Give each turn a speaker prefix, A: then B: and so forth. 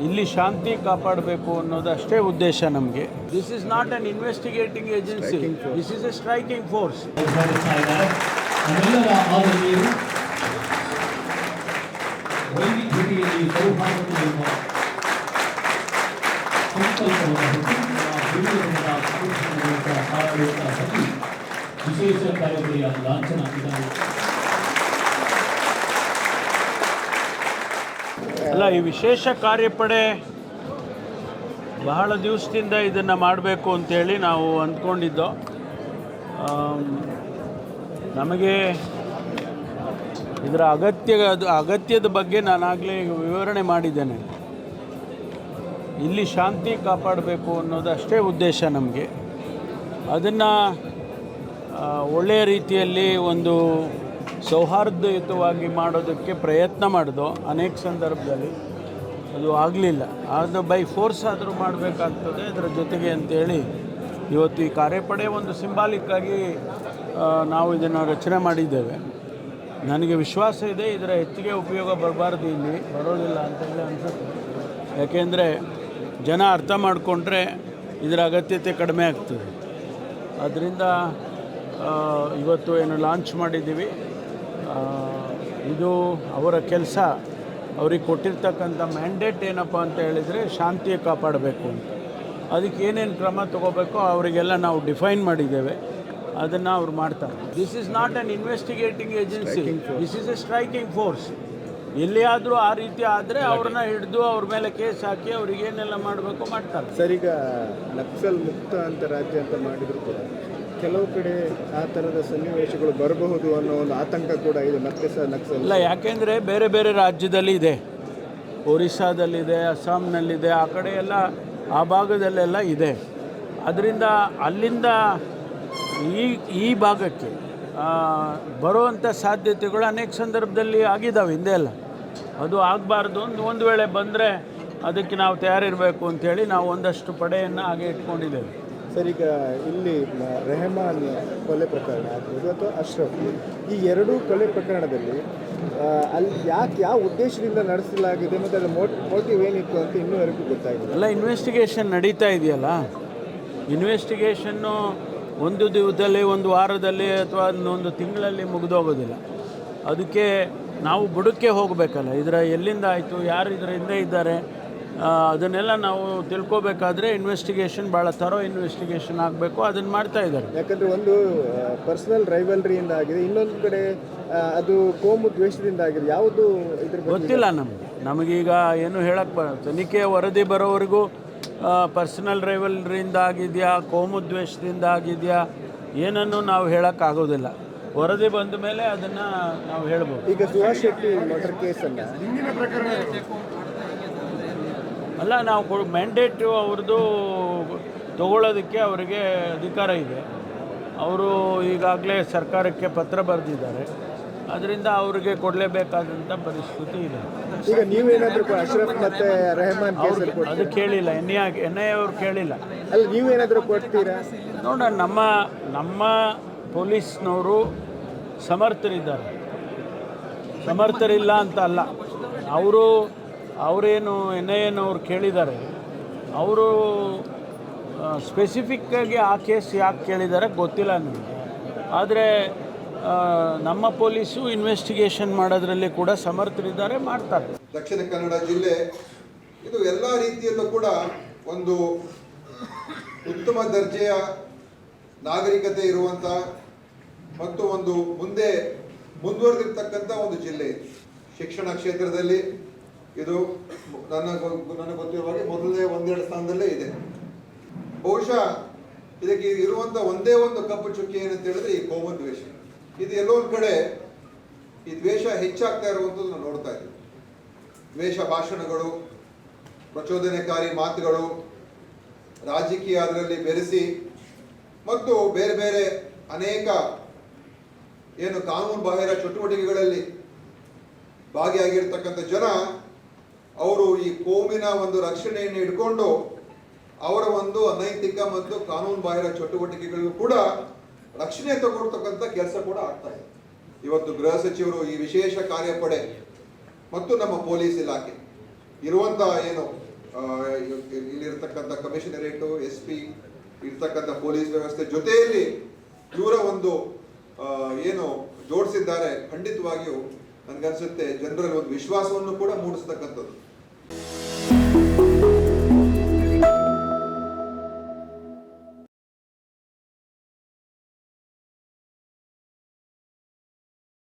A: ಇಲ್ಲಿ ಶಾಂತಿ ಕಾಪಾಡಬೇಕು ಅನ್ನೋದಷ್ಟೇ ಉದ್ದೇಶ ನಮಗೆ. This is not an investigating agency this is a striking force
B: ವಿಶೇಷ ಕಾರ್ಯಕ್ರಮ ನಮ್ಮೆಲ್ಲರ
A: ಅಲ್ಲ, ಈ ವಿಶೇಷ ಕಾರ್ಯಪಡೆ ಬಹಳ ದಿವಸದಿಂದ ಇದನ್ನು ಮಾಡಬೇಕು ಅಂತೇಳಿ ನಾವು ಅಂದ್ಕೊಂಡಿದ್ದೋ. ನಮಗೆ ಇದರ ಅಗತ್ಯ ಅಗತ್ಯದ ಬಗ್ಗೆ ನಾನಾಗಲೇ ವಿವರಣೆ ಮಾಡಿದ್ದೇನೆ. ಇಲ್ಲಿ ಶಾಂತಿ ಕಾಪಾಡಬೇಕು ಅನ್ನೋದಷ್ಟೇ ಉದ್ದೇಶ ನಮಗೆ. ಅದನ್ನು ಒಳ್ಳೆಯ ರೀತಿಯಲ್ಲಿ ಒಂದು ಸೌಹಾರ್ದಯುತವಾಗಿ ಮಾಡೋದಕ್ಕೆ ಪ್ರಯತ್ನ ಮಾಡಿದೋ ಅನೇಕ ಸಂದರ್ಭದಲ್ಲಿ ಅದು ಆಗಲಿಲ್ಲ. ಅದು ಬೈ ಫೋರ್ಸ್ ಆದರೂ ಮಾಡಬೇಕಾಗ್ತದೆ. ಅದರ ಜೊತೆಗೆ ಅಂತೇಳಿ ಇವತ್ತು ಈ ಕಾರ್ಯಪಡೆ ಒಂದು ಸಿಂಬಾಲಿಕ್ಕಾಗಿ ನಾವು ಇದನ್ನು ರಚನೆ ಮಾಡಿದ್ದೇವೆ. ನನಗೆ ವಿಶ್ವಾಸ ಇದೆ, ಇದರ ಹೆಚ್ಚಿಗೆ ಉಪಯೋಗ ಬರಬಾರ್ದು ಇಲ್ಲಿ. ಬರೋದಿಲ್ಲ ಅಂತೇಳಿ ಅನಿಸುತ್ತೆ. ಯಾಕೆಂದರೆ ಜನ ಅರ್ಥ ಮಾಡಿಕೊಂಡ್ರೆ ಇದರ ಅಗತ್ಯತೆ ಕಡಿಮೆ ಆಗ್ತದೆ. ಅದರಿಂದ ಇವತ್ತು ಏನು ಲಾಂಚ್ ಮಾಡಿದ್ದೀವಿ. ಇದು ಅವರ ಕೆಲಸ. ಅವ್ರಿಗೆ ಕೊಟ್ಟಿರ್ತಕ್ಕಂಥ ಮ್ಯಾಂಡೇಟ್ ಏನಪ್ಪ ಅಂತ ಹೇಳಿದರೆ ಶಾಂತಿ ಕಾಪಾಡಬೇಕು ಅಂತ. ಅದಕ್ಕೆ ಏನೇನು ಕ್ರಮ ತಗೋಬೇಕೋ ಅವರಿಗೆಲ್ಲ ನಾವು ಡಿಫೈನ್ ಮಾಡಿದ್ದೇವೆ. ಅದನ್ನು ಅವ್ರು ಮಾಡ್ತಾರೆ. This is not an investigating agency this is a striking force ಎಲ್ಲಿಯಾದರೂ ಆ ರೀತಿ ಆದರೆ ಅವ್ರನ್ನ ಹಿಡಿದು ಅವ್ರ ಮೇಲೆ ಕೇಸ್ ಹಾಕಿ ಅವ್ರಿಗೆ ಏನೆಲ್ಲ ಮಾಡಬೇಕು ಮಾಡ್ತಾರೆ.
C: ಸರಿಗ ನಕ್ಸಲ್ ಮುಕ್ತ ಅಂತ ರಾಜ್ಯ ಅಂತ ಮಾಡಿದ್ರು ಕೂಡ ಕೆಲವು ಕಡೆ ಆ ಥರದ ಸನ್ನಿವೇಶಗಳು ಬರಬಹುದು ಅನ್ನೋ ಒಂದು ಆತಂಕ ಕೂಡ ಇದೆ ಮತ್ತೆ ಸಹ ನಕ್ಸಲ್.
A: ಇಲ್ಲ, ಯಾಕೆಂದರೆ ಬೇರೆ ಬೇರೆ ರಾಜ್ಯದಲ್ಲಿ ಇದೆ ಒರಿಸ್ಸಾದಲ್ಲಿದೆ, ಅಸ್ಸಾಂನಲ್ಲಿದೆ, ಆ ಕಡೆ ಎಲ್ಲ, ಆ ಭಾಗದಲ್ಲೆಲ್ಲ ಇದೆ. ಅದರಿಂದ ಅಲ್ಲಿಂದ ಈ ಈ ಭಾಗಕ್ಕೆ ಬರುವಂಥ ಸಾಧ್ಯತೆಗಳು ಅನೇಕ ಸಂದರ್ಭದಲ್ಲಿ ಆಗಿದ್ದಾವೆ ಹಿಂದೆ ಎಲ್ಲ. ಅದು ಆಗಬಾರ್ದು ಒಂದು ವೇಳೆ ಬಂದರೆ ಅದಕ್ಕೆ ನಾವು ತಯಾರಿರಬೇಕು ಅಂಥೇಳಿ ನಾವು ಒಂದಷ್ಟು ಪಡೆಯನ್ನು ಹಾಗೆ ಇಟ್ಕೊಂಡಿದ್ದೇವೆ.
C: ಸರ್, ಈಗ ಇಲ್ಲಿ ರೆಹಮಾನ್ ಕೊಲೆ ಪ್ರಕರಣ ಆಗ್ಬೋದು ಅಥವಾ ಅಶ್ರಫ್. ಈ ಎರಡೂ ಕೊಲೆ ಪ್ರಕರಣದಲ್ಲಿ ಅಲ್ಲಿ ಯಾಕೆ, ಯಾವ ಉದ್ದೇಶದಿಂದ ನಡೆಸಲಾಗಿದೆ ಮತ್ತು ಅದರ ಮೋಟ್ ಮೋಟಿವ್ ಏನಿತ್ತು ಅಂತ ಇನ್ನೂವರೆಗೂ ಗೊತ್ತಾಗಿದೆ
A: ಅಲ್ಲ ಇನ್ವೆಸ್ಟಿಗೇಷನ್ ನಡೀತಾ ಇದೆಯಲ್ಲ? ಇನ್ವೆಸ್ಟಿಗೇಷನ್ನು ಒಂದು ದಿವಸದಲ್ಲಿ ಒಂದು ವಾರದಲ್ಲಿ ಅಥವಾ ಒಂದು ತಿಂಗಳಲ್ಲಿ ಮುಗಿದೋಗೋದಿಲ್ಲ. ಅದಕ್ಕೆ ನಾವು ಬುಡಕ್ಕೆ ಹೋಗಬೇಕಲ್ಲ. ಇದರ ಎಲ್ಲಿಂದ ಆಯಿತು, ಯಾರು ಇದರ ಹಿಂದೆ ಇದ್ದಾರೆ ಅದನ್ನೆಲ್ಲ ನಾವು ತಿಳ್ಕೊಬೇಕಾದ್ರೆ ಇನ್ವೆಸ್ಟಿಗೇಷನ್ ಭಾಳ ತರೋ ಇನ್ವೆಸ್ಟಿಗೇಷನ್ ಆಗಬೇಕು ಅದನ್ನು ಮಾಡ್ತಾ ಇದ್ದಾರೆ.
C: ಯಾಕಂದರೆ ಒಂದು ಪರ್ಸನಲ್ ರೈವಲ್ರಿಯಿಂದ ಆಗಿದೆ. ಇನ್ನೊಂದು ಕಡೆ ಅದು ಕೋಮು ದ್ವೇಷದಿಂದ ಆಗಿದೆ. ಯಾವುದು ಇದ್ರ
A: ಗೊತ್ತಿಲ್ಲ ನಮಗೆ. ನಮಗೀಗ ಏನು ಹೇಳಕ್ಕೆ ಬರ ತನಿಖೆ ವರದಿ ಬರೋವರೆಗೂ ಪರ್ಸನಲ್ ರೈವಲ್ರಿಯಿಂದ ಆಗಿದೆಯಾ ಕೋಮು ದ್ವೇಷದಿಂದ ಆಗಿದೆಯಾ ಏನನ್ನು ನಾವು ಹೇಳೋಕ್ಕಾಗೋದಿಲ್ಲ ವರದಿ ಬಂದ ಮೇಲೆ ಅದನ್ನು ನಾವು ಹೇಳ್ಬೋದು.
C: ಈಗ ಸುಹಾಸ್ ಶೆಟ್ಟಿ ಮರ್ಡರ್ ಕೇಸನ್ನು.
A: ಅಲ್ಲ ನಾವು ಕೊ ಮ್ಯಾಂಡೇಟು ಅವ್ರದ್ದು ತಗೊಳ್ಳೋದಕ್ಕೆ ಅವರಿಗೆ ಅಧಿಕಾರ ಇದೆ. ಅವರು ಈಗಾಗಲೇ ಸರ್ಕಾರಕ್ಕೆ ಪತ್ರ ಬರೆದಿದ್ದಾರೆ. ಅದರಿಂದ ಅವರಿಗೆ ಕೊಡಲೇಬೇಕಾದಂಥ ಪರಿಸ್ಥಿತಿ ಇದೆ.
C: ಈಗ ನೀವೇನಾದರೂ ಅಶ್ರಫ್ ಮತ್ತೆ ರೆಹಮಾನ್
A: ಅದು ಕೇಳಿಲ್ಲ ಎನ್ ಐ ಎನ್ ಐ ಅವ್ರು ಕೇಳಿಲ್ಲ.
C: ಅಲ್ಲ ನೀವೇನಾದರೂ ಕೊಡ್ತೀರಾ?
A: ನೋಡ ನಮ್ಮ ನಮ್ಮ ಪೊಲೀಸ್ನವರು ಸಮರ್ಥರಿದ್ದಾರೆ. ಸಮರ್ಥರಿಲ್ಲ ಅಂತ ಅಲ್ಲ. ಅವರು ಅವರೇನು ಎನ್ ಐ ಎನವ್ರು ಕೇಳಿದ್ದಾರೆ, ಅವರು ಸ್ಪೆಸಿಫಿಕ್ಕಾಗಿ ಆ ಕೇಸ್ ಯಾಕೆ ಕೇಳಿದ್ದಾರೆ ಗೊತ್ತಿಲ್ಲ ನನಗೆ. ಆದರೆ ನಮ್ಮ ಪೊಲೀಸು ಇನ್ವೆಸ್ಟಿಗೇಷನ್ ಮಾಡೋದ್ರಲ್ಲಿ ಕೂಡ ಸಮರ್ಥರಿದ್ದಾರೆ, ಮಾಡ್ತಾರೆ.
D: ದಕ್ಷಿಣ ಕನ್ನಡ ಜಿಲ್ಲೆ ಇದು ಎಲ್ಲ ರೀತಿಯಲ್ಲೂ ಕೂಡ ಒಂದು ಉತ್ತಮ ದರ್ಜೆಯ ನಾಗರಿಕತೆ ಇರುವಂಥ ಮತ್ತು ಒಂದು ಮುಂದೆ ಮುಂದುವರೆದಿರ್ತಕ್ಕಂಥ ಒಂದು ಜಿಲ್ಲೆ ಶಿಕ್ಷಣ ಕ್ಷೇತ್ರದಲ್ಲಿ ಇದು ನನ್ನ ನನಗೆ ಗೊತ್ತಿರುವ ಹಾಗೆ ಮೊದಲನೇ ಒಂದೆರಡು ಸ್ಥಾನದಲ್ಲೇ ಇದೆ. ಬಹುಶಃ ಇದಕ್ಕೆ ಇರುವಂಥ ಒಂದೇ ಒಂದು ಕಪ್ಪು ಚುಕ್ಕಿ ಏನಂತ ಹೇಳಿದ್ರೆ ಈ ಕೋಮು ದ್ವೇಷ. ಇದು ಎಲ್ಲೋ ಕಡೆ ಈ ದ್ವೇಷ ಹೆಚ್ಚಾಗ್ತಾ ಇರುವಂಥದ್ದು ನಾವು ನೋಡ್ತಾ ಇದ್ದೀವಿ. ದ್ವೇಷ ಭಾಷಣಗಳು, ಪ್ರಚೋದನೆಕಾರಿ ಮಾತುಗಳು, ರಾಜಕೀಯ ಅದರಲ್ಲಿ ಬೆರೆಸಿ, ಮತ್ತು ಬೇರೆ ಬೇರೆ ಅನೇಕ ಏನು ಕಾನೂನು ಬಾಹಿರ ಚಟುವಟಿಕೆಗಳಲ್ಲಿ ಭಾಗಿಯಾಗಿರ್ತಕ್ಕಂಥ ಜನ ಅವರು ಈ ಕೋಮಿನ ಒಂದು ರಕ್ಷಣೆಯನ್ನು ಇಟ್ಕೊಂಡು ಅವರ ಒಂದು ಅನೈತಿಕ ಮತ್ತು ಕಾನೂನು ಬಾಹಿರ ಚಟುವಟಿಕೆಗಳಿಗೂ ಕೂಡ ರಕ್ಷಣೆ ತಗೊಳ್ತಕ್ಕಂಥ ಕೆಲಸ ಕೂಡ ಆಗ್ತಾ ಇದೆ. ಇವತ್ತು ಗೃಹ ಸಚಿವರು ಈ ವಿಶೇಷ ಕಾರ್ಯಪಡೆ ಮತ್ತು ನಮ್ಮ ಪೊಲೀಸ್ ಇಲಾಖೆ ಇರುವಂತಹ ಏನು ಇಲ್ಲಿರ್ತಕ್ಕಂಥ ಕಮಿಷನರೇಟು, ಎಸ್ ಪಿ, ಇರ್ತಕ್ಕಂಥ ಪೊಲೀಸ್ ವ್ಯವಸ್ಥೆ ಜೊತೆಯಲ್ಲಿ ಇವರ ಒಂದು ಏನು ಜೋಡಿಸಿದ್ದಾರೆ ಖಂಡಿತವಾಗಿಯೂ ನನಗನ್ಸುತ್ತೆ ಜನರಲ್ಲಿ ಒಂದು ವಿಶ್ವಾಸವನ್ನು ಕೂಡ ಮೂಡಿಸ್ತಕ್ಕಂಥದ್ದು.